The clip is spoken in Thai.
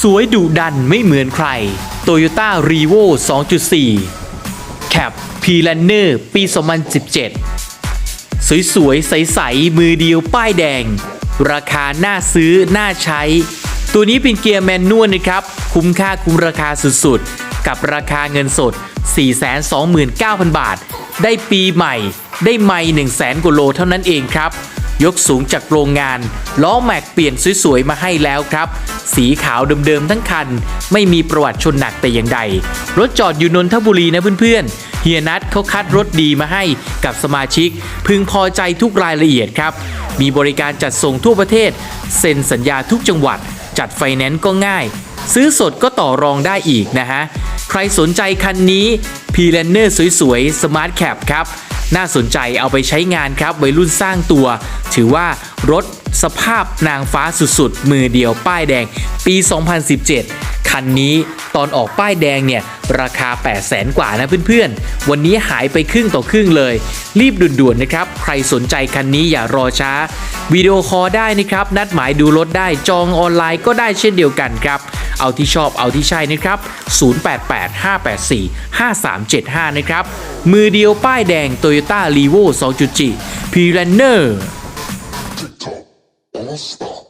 สวยดุดันไม่เหมือนใคร Toyota r e v o 2.4แคป p l a n n e r ปี 2017 สวยๆ ใส ๆ มือเดียวป้ายแดง ราคาน่าซื้อ น่าใช้ ตัวนี้เป็นเกียร์แมนนวลนะครับ คุ้มค่าคุ้มราคาสุดๆ กับราคาเงินสด 429,000 บาท ได้ปีใหม่ ได้ไม่100,000กว่าโลเท่านั้นเองครับ ยกสูงจากโรงงาน ล้อแม็กเปลี่ยนสวยๆมาให้แล้วครับ สีขาวเดิมๆทั้งคัน ไม่มีประวัติชนหนักแต่อย่างใด รถจอดอยู่นนทบุรีนะเพื่อนๆเฮียนัทเขาคัดรถดีมาให้กับสมาชิก พึงพอใจทุกรายละเอียดครับ มีบริการจัดส่งทั่วประเทศ เซ็นสัญญาทุกจังหวัด จัดไฟแนนซ์ก็ง่าย ซื้อสดก็ต่อรองได้อีกนะฮะใครสนใจคันนี้ p l a n n e r สวยๆ Smart Cap ครับน่าสนใจเอาไปใช้งานครับวัยรุ่นสร้างตัว ถือว่ารถสภาพนางฟ้าสุดๆ มือเดียวป้ายแดงปี 2017 คันนี้ตอนออกป้ายแดงเนี่ย ราคา 8 0 0แสนกว่านะเพื่อนๆ วันนี้หายไปครึ่งต่อครึ่งเลย รีบด่วนๆนะครับ ใครสนใจคันนี้อย่ารอช้า วิดีโอคอลได้นะครับ นัดหมายดูรถได้จองออนไลน์ก็ได้เช่นเดียวกันครับ เอาที่ชอบเอาที่ใช่นะครับ 0885845375 นะครับ มือเดียวป้ายแดง Toyota r e v o 2.0 p r a n n e r どうした